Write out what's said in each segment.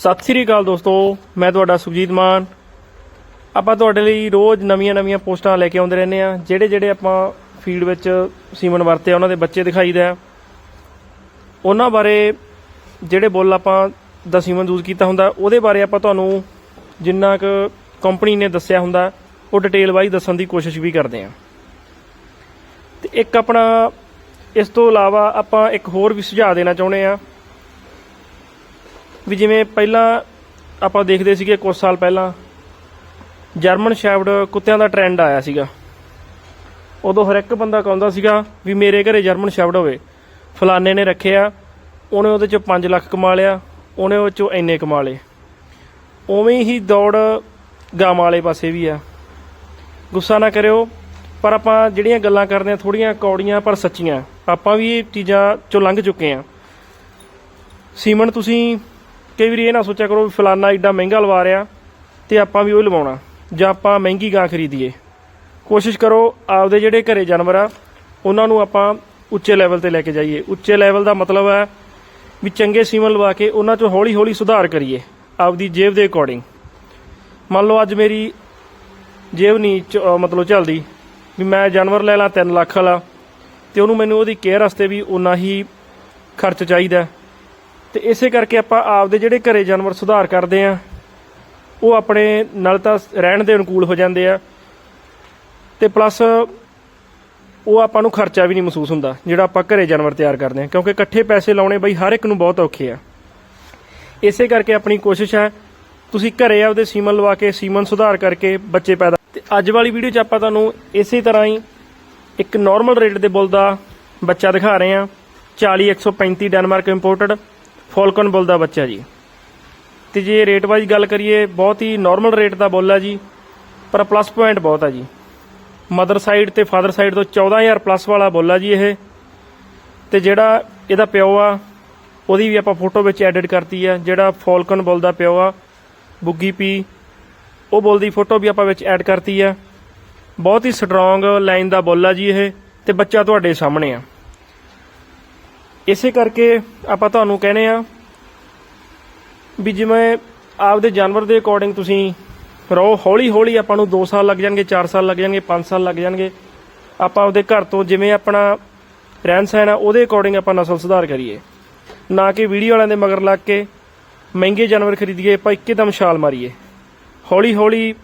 ਸਤਿ ਸ੍ਰੀ ਅਕਾਲ ਦੋਸਤੋ, ਮੈਂ ਤੁਹਾਡਾ ਸੁਖਜੀਤ ਮਾਨ। ਆਪਾਂ ਤੁਹਾਡੇ ਲਈ ਰੋਜ਼ ਨਵੀਆਂ-ਨਵੀਆਂ ਪੋਸਟਾਂ ਲੈ ਕੇ ਆਉਂਦੇ ਰਹਿੰਦੇ ਆ ਜਿਹੜੇ ਜਿਹੜੇ ਆਪਾਂ ਫੀਲਡ ਵਿੱਚ ਸੀਮਨ ਵਰਤੇ ਆ ਉਹਨਾਂ ਦੇ ਬੱਚੇ ਦਿਖਾਈਦਾ ਆ। ਉਹਨਾਂ ਬਾਰੇ ਜਿਹੜੇ ਬੁੱਲ ਆਪਾਂ ਦਾ ਸੀਮਨ ਯੂਜ਼ ਕੀਤਾ ਹੁੰਦਾ, ਉਹਦੇ ਬਾਰੇ ਆਪਾਂ ਤੁਹਾਨੂੰ ਜਿੰਨਾ ਕੁ ਕੰਪਨੀ ਨੇ ਦੱਸਿਆ ਹੁੰਦਾ, ਉਹ ਡਿਟੇਲ ਵਾਈਜ਼ ਦੱਸਣ ਦੀ ਕੋਸ਼ਿਸ਼ ਵੀ ਕਰਦੇ ਆ ਤੇ ਇੱਕ ਆਪਣਾ, ਇਸ ਤੋਂ ਇਲਾਵਾ ਆਪਾਂ ਇੱਕ ਹੋਰ ਵੀ ਸੁਝਾਅ ਦੇਣਾ ਚਾਹੁੰਦੇ ਆ ਵੀ ਜਿਵੇਂ ਪਹਿਲਾਂ ਆਪਾਂ ਦੇਖਦੇ ਸੀਗੇ ਕੁਝ ਸਾਲ ਪਹਿਲਾਂ, ਜਰਮਨ ਸ਼ੈਫਰਡ ਕੁੱਤਿਆਂ ਦਾ ਟ੍ਰੈਂਡ ਆਇਆ ਸੀਗਾ। ਉਦੋਂ ਹਰ ਇੱਕ ਬੰਦਾ ਕਹਿੰਦਾ ਸੀਗਾ ਵੀ ਮੇਰੇ ਘਰੇ ਜਰਮਨ ਸ਼ੈਫਰਡ ਹੋਵੇ। ਫਲਾਣੇ ਨੇ ਰੱਖਿਆ, ਉਹਨੇ ਉਹਦੇ ਚੋਂ 5 ਲੱਖ ਕਮਾ ਲਿਆ, ਉਹਨੇ ਉਹ ਚੋਂ ਇੰਨੇ ਕਮਾ ਲਏ। ਉਵੇਂ ਹੀ ਦੌੜ ਗਾਵਾਂ ਵਾਲੇ ਪਾਸੇ ਵੀ ਆ। ਗੁੱਸਾ ਨਾ ਕਰਿਓ, ਪਰ ਆਪਾਂ ਜਿਹੜੀਆਂ ਗੱਲਾਂ ਕਰਦੇ ਆ ਥੋੜੀਆਂ ਕੌੜੀਆਂ ਪਰ ਸੱਚੀਆਂ। ਆਪਾਂ ਵੀ ਇਹ ਚੀਜ਼ਾਂ ਚੋਂ ਲੰਘ ਚੁੱਕੇ ਆ। ਸੀਮਨ, ਤੁਸੀਂ ਕਈ ਵਾਰੀ ਇਹ ਨਾ ਸੋਚਿਆ ਕਰੋ ਵੀ ਫਲਾਨਾ ਏਡਾ ਮਹਿੰਗਾ ਲਵਾ ਰਿਹਾ ਤੇ ਆਪਾਂ ਵੀ ਉਹ ਲਵਾਉਣਾ, ਜਾਂ ਆਪਾਂ ਮਹਿੰਗੀ ਗਾਂ ਖਰੀਦੀਏ। ਕੋਸ਼ਿਸ਼ ਕਰੋ ਆਪਦੇ ਜਿਹੜੇ ਘਰੇ ਜਾਨਵਰ ਆ, ਉਹਨਾਂ ਨੂੰ ਆਪਾਂ ਉੱਚੇ ਲੈਵਲ ਤੇ ਲੈ ਕੇ ਜਾਈਏ। ਉੱਚੇ ਲੈਵਲ ਦਾ ਮਤਲਬ ਹੈ ਵੀ ਚੰਗੇ ਸੀਮਨ ਲਵਾ ਕੇ ਉਹਨਾਂ 'ਚੋਂ ਹੌਲੀ ਹੌਲੀ ਸੁਧਾਰ ਕਰੀਏ, ਆਪਦੀ ਜੇਬ ਦੇ ਅਕੋਰਡਿੰਗ ਮੰਨ ਲਓ ਅੱਜ ਮੇਰੀ ਜੇਬ ਨਹੀਂ ਚ- ਮਤਲਬ ਚੱਲਦੀ ਵੀ ਮੈਂ ਜਾਨਵਰ ਲੈ ਲਾਂ 3 ਲੱਖ ਵਾਲਾ, ਤੇ ਉਹਨੂੰ ਮੈਨੂੰ ਉਹਦੀ ਕੇਅਰ ਵਾਸਤੇ ਵੀ ਉਨਾ ਹੀ ਖਰਚ ਚਾਹੀਦਾ। ਤੇ ਇਸੇ ਕਰਕੇ ਆਪਾਂ ਆਪਦੇ ਜਿਹੜੇ ਘਰੇ ਜਾਨਵਰ ਸੁਧਾਰ ਕਰਦੇ ਆ, ਉਹ ਆਪਣੇ ਨਾਲ ਤਾਂ ਰਹਿਣ ਦੇ ਅਨੁਕੂਲ ਹੋ ਜਾਂਦੇ ਆ। ਤੇ ਪਲੱਸ ਉਹ ਆਪਾਂ ਨੂੰ ਖਰਚਾ ਵੀ ਨਹੀਂ ਮਹਿਸੂਸ ਹੁੰਦਾ, ਜਿਹੜਾ ਆਪਾਂ ਘਰੇ ਜਾਨਵਰ ਤਿਆਰ ਕਰਦੇ ਆ, ਕਿਉਂਕਿ ਇਕੱਠੇ ਪੈਸੇ ਲਾਉਣੇ ਬਈ ਹਰ ਇੱਕ ਨੂੰ ਬਹੁਤ ਔਖੇ ਆ। ਇਸੇ ਕਰਕੇ ਆਪਣੀ ਕੋਸ਼ਿਸ਼ ਹੈ, ਤੁਸੀਂ ਘਰੇ ਆਪਦੇ ਸੀਮਨ ਲਵਾ ਕੇ ਸੀਮਨ ਸੁਧਾਰ ਕਰਕੇ ਬੱਚੇ ਪੈਦਾ ਤੇ ਅੱਜ ਵਾਲੀ ਵੀਡੀਓ 'ਚ ਆਪਾਂ ਤੁਹਾਨੂੰ ਇਸੇ ਤਰ੍ਹਾਂ ਹੀ ਇੱਕ ਨਾਰਮਲ ਰੇਟ ਦੇ ਬੁੱਲ ਦਾ ਬੱਚਾ ਦਿਖਾ ਰਹੇ ਹਾਂ 40135 ਡੈਨਮਾਰਕ ਇੰਪੋਰਟਡ ਫੋਲਕਨ ਬੁੱਲ ਦਾ ਬੱਚਾ ਜੀ। ਤੇ ਜੇ ਰੇਟ ਵਾਈਜ਼ ਗੱਲ ਕਰੀਏ, ਬਹੁਤ ਹੀ ਨਾਰਮਲ ਰੇਟ ਦਾ ਬੁੱਲ ਆ ਜੀ, ਪਰ ਪਲੱਸ ਪੁਆਇੰਟ ਬਹੁਤ ਆ ਜੀ। ਮਦਰ ਸਾਈਡ ਤੇ ਫਾਦਰ ਸਾਈਡ ਤੋਂ 14000 ਪਲੱਸ ਵਾਲਾ ਬੁੱਲ ਹੈ ਜੀ ਇਹ। ਤੇ ਜਿਹੜਾ ਇਹਦਾ ਪਿਓ ਆ, ਉਹਦੀ ਵੀ ਆਪਾਂ ਫੋਟੋ ਵਿੱਚ ਐਡਿਟ ਕਰਤੀ ਆ, ਜਿਹੜਾ ਫੋਲਕਨ ਬੁੱਲ ਦਾ ਪਿਓ ਆ, ਬੁੱਗੀ ਪੀ, ਉਹ ਬੁੱਲ ਦੀ ਫੋਟੋ ਵੀ ਆਪਾਂ ਵਿੱਚ ਐਡ ਕਰਤੀ ਆ। ਬਹੁਤ ਹੀ ਸਟਰੋਂਗ ਲਾਈਨ ਦਾ ਬੁੱਲ ਆ ਜੀ ਇਹ, ਤੇ ਬੱਚਾ ਤੁਹਾਡੇ ਸਾਹਮਣੇ ਆ। ਇਸੇ ਕਰਕੇ ਆਪਾਂ ਤੁਹਾਨੂੰ ਕਹਿੰਦੇ ਆ ਵੀ ਜਿਵੇਂ ਆਪਦੇ ਜਾਨਵਰ ਦੇ ਅਕੋਰਡਿੰਗ ਤੁਸੀਂ ਰਹੋ, ਹੌਲੀ ਹੌਲੀ ਆਪਾਂ ਨੂੰ 2 ਸਾਲ ਲੱਗ ਜਾਣਗੇ 4 ਸਾਲ ਲੱਗ ਜਾਣਗੇ 5 ਸਾਲ ਲੱਗ ਜਾਣਗੇ। ਆਪਾਂ ਆਪਦੇ ਘਰ ਤੋਂ ਜਿਵੇਂ ਆਪਣਾ ਰਹਿਣ ਸਹਿਣ ਆ, ਉਹਦੇ ਅਕੋਰਡਿੰਗ ਆਪਾਂ ਨਸਲ ਸੁਧਾਰ ਕਰੀਏ। ਨਾ ਕਿ ਵੀਡੀਓ ਵਾਲਿਆਂ ਦੇ ਮਗਰ ਲੱਗ ਕੇ ਮਹਿੰਗੇ ਜਾਨਵਰ ਖਰੀਦੀਏ, ਆਪਾਂ ਇੱਕਦਮ ਛਾਲ ਮਾਰੀਏ। ਹੌਲੀ ਹੌਲੀ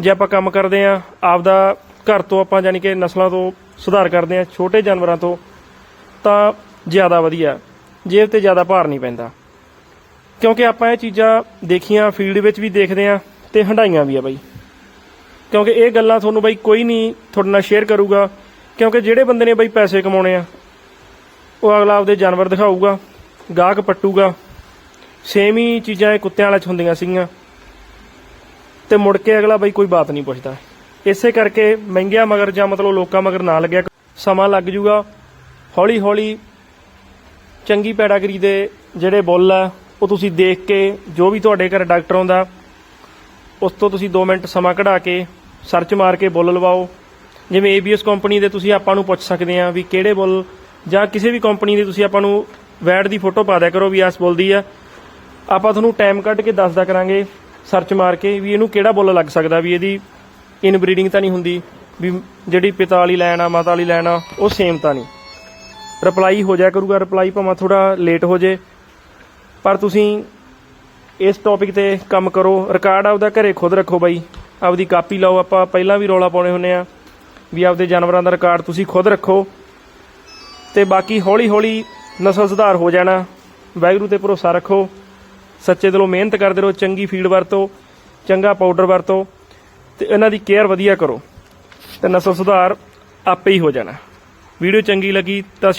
ਜੇ ਆਪਾਂ ਕੰਮ ਕਰਦੇ ਆ, ਆਪਦਾ ਘਰ ਤੋਂ ਆਪਾਂ ਯਾਨੀ ਕਿ ਨਸਲਾਂ ਤੋਂ ਸੁਧਾਰ ਕਰਦੇ ਆ, ਛੋਟੇ ਜਾਨਵਰਾਂ ਤੋਂ, ਤਾਂ ਜ਼ਿਆਦਾ ਵਧੀਆ, ਜੇਬ ਤੇ ਜ਼ਿਆਦਾ ਭਾਰ ਨਹੀਂ ਪੈਂਦਾ। ਕਿਉਂਕਿ ਆਪਾਂ ਇਹ ਚੀਜ਼ਾਂ ਦੇਖੀਆਂ, ਫੀਲਡ ਵਿੱਚ ਵੀ ਦੇਖਦੇ ਆ ਤੇ ਹੰਡਾਈਆਂ ਵੀ ਆ ਬਾਈ। ਕਿਉਂਕਿ ਇਹ ਗੱਲਾਂ ਤੁਹਾਨੂੰ ਬਾਈ ਕੋਈ ਨਹੀਂ ਤੁਹਾਡੇ ਨਾਲ ਸ਼ੇਅਰ ਕਰੂਗਾ, ਕਿਉਂਕਿ ਜਿਹੜੇ ਬੰਦੇ ਨੇ ਬਾਈ ਪੈਸੇ ਕਮਾਉਣੇ ਆ, ਉਹ ਅਗਲਾ ਆਪਦੇ ਜਾਨਵਰ ਦਿਖਾਊਗਾ, ਗਾਹਕ ਪੱਟੂਗਾ। ਸੇਮ ਹੀ ਚੀਜ਼ਾਂ ਇਹ ਕੁੱਤਿਆਂ ਵਾਲੇ ਚ ਹੁੰਦੀਆਂ ਸੀਗੀਆਂ। ਤੇ ਮੁੜ ਕੇ ਅਗਲਾ ਬਾਈ ਕੋਈ ਬਾਤ ਨਹੀਂ ਪੁੱਛਦਾ। ਇਸੇ ਕਰਕੇ ਮਹਿੰਗਿਆ ਮਗਰ ਜਾਂ ਮਤਲਬ ਲੋਕਾਂ ਮਗਰ ਨਾ ਲੱਗਿਆ ਸਮਾਂ ਲੱਗ ਜੂਗਾ। ਹੌਲੀ ਹੌਲੀ ਚੰਗੀ ਪੈਡਾਗਰੀ ਦੇ ਜਿਹੜੇ ਬੁੱਲ ਆ, ਉਹ ਤੁਸੀਂ ਦੇਖ ਕੇ ਜੋ ਵੀ ਤੁਹਾਡੇ ਘਰ ਡਾਕਟਰ ਆਉਂਦਾ, ਉਸ ਤੋਂ ਤੁਸੀਂ 2 ਮਿੰਟ ਸਮਾਂ ਕਢਾ ਕੇ ਸਰਚ ਮਾਰ ਕੇ ਬੁੱਲ ਲਵਾਓ। ਜਿਵੇਂ ABS ਕੰਪਨੀ ਦੇ ਤੁਸੀਂ ਆਪਾਂ ਨੂੰ ਪੁੱਛ ਸਕਦੇ ਆ ਵੀ ਕਿਹੜੇ ਬੁੱਲ, ਜਾਂ ਕਿਸੇ ਵੀ ਕੰਪਨੀ ਦੇ ਤੁਸੀਂ ਆਪਾਂ ਨੂੰ ਵੈਡ ਦੀ ਫੋਟੋ ਪਾ ਦਿਆ ਕਰੋ ਵੀ ਇਸ ਬੁੱਲ ਆ। ਆਪਾਂ ਤੁਹਾਨੂੰ ਟਾਈਮ ਕੱਢ ਕੇ ਦੱਸਦਾ ਕਰਾਂਗੇ ਸਰਚ ਮਾਰ ਕੇ ਵੀ ਇਹਨੂੰ ਕਿਹੜਾ ਬੁੱਲ ਲੱਗ ਸਕਦਾ, ਵੀ ਇਹਦੀ ਇਨਬਰੀਡਿੰਗ ਤਾਂ ਨਹੀਂ ਹੁੰਦੀ, ਵੀ ਜਿਹੜੀ ਪਿਤਾ ਵਾਲੀ ਲਾਈਨ ਆ, ਮਾਤਾ ਵਾਲੀ ਲਾਈਨ ਆ, ਉਹ ਸੇਮ ਤਾਂ ਨਹੀਂ। ਰਿਪਲਾਈ ਹੋ ਜਾਇਆ ਕਰੂਗਾ, ਰਿਪਲਾਈ ਭਾਵੇਂ ਥੋੜਾ ਲੇਟ ਹੋ ਜੇ। ਪਰ ਤੁਸੀਂ ਇਸ ਟੌਪਿਕ ਤੇ ਕੰਮ ਕਰੋ। ਰਿਕਾਰਡ ਆਪਦਾ ਘਰੇ ਖੁਦ ਰੱਖੋ ਬਾਈ। ਆਪਦੀ ਕਾਪੀ ਲਾਓ। ਆਪਾਂ ਪਹਿਲਾਂ ਵੀ ਰੌਲਾ ਪਾਉਣੇ ਹੁੰਨੇ ਆ ਵੀ ਆਪਦੇ ਜਾਨਵਰਾਂ ਦਾ ਰਿਕਾਰਡ ਤੁਸੀਂ ਖੁਦ ਰੱਖੋ। ਤੇ ਬਾਕੀ ਹੌਲੀ ਹੌਲੀ ਨਸਲ ਸੁਧਾਰ ਹੋ ਜਾਣਾ। ਵਾਹਿਗੁਰੂ ਤੇ ਭਰੋਸਾ ਰੱਖੋ। ਸੱਚੇ ਦਿਲੋਂ ਮਿਹਨਤ ਕਰਦੇ ਰਹੋ। ਚੰਗੀ ਫੀਡ ਵਰਤੋ। ਚੰਗਾ ਪਾਊਡਰ ਵਰਤੋ। ਤੇ ਇਹਨਾਂ ਦੀ ਕੇਅਰ ਵਧੀਆ ਕਰੋ। ਤੇ ਨਸਲ ਸੁਧਾਰ ਆਪੇ ਹੀ ਹੋ ਜਾਣਾ। ਵੀਡੀਓ ਚੰਗੀ ਲੱਗੀ ਤਾਂ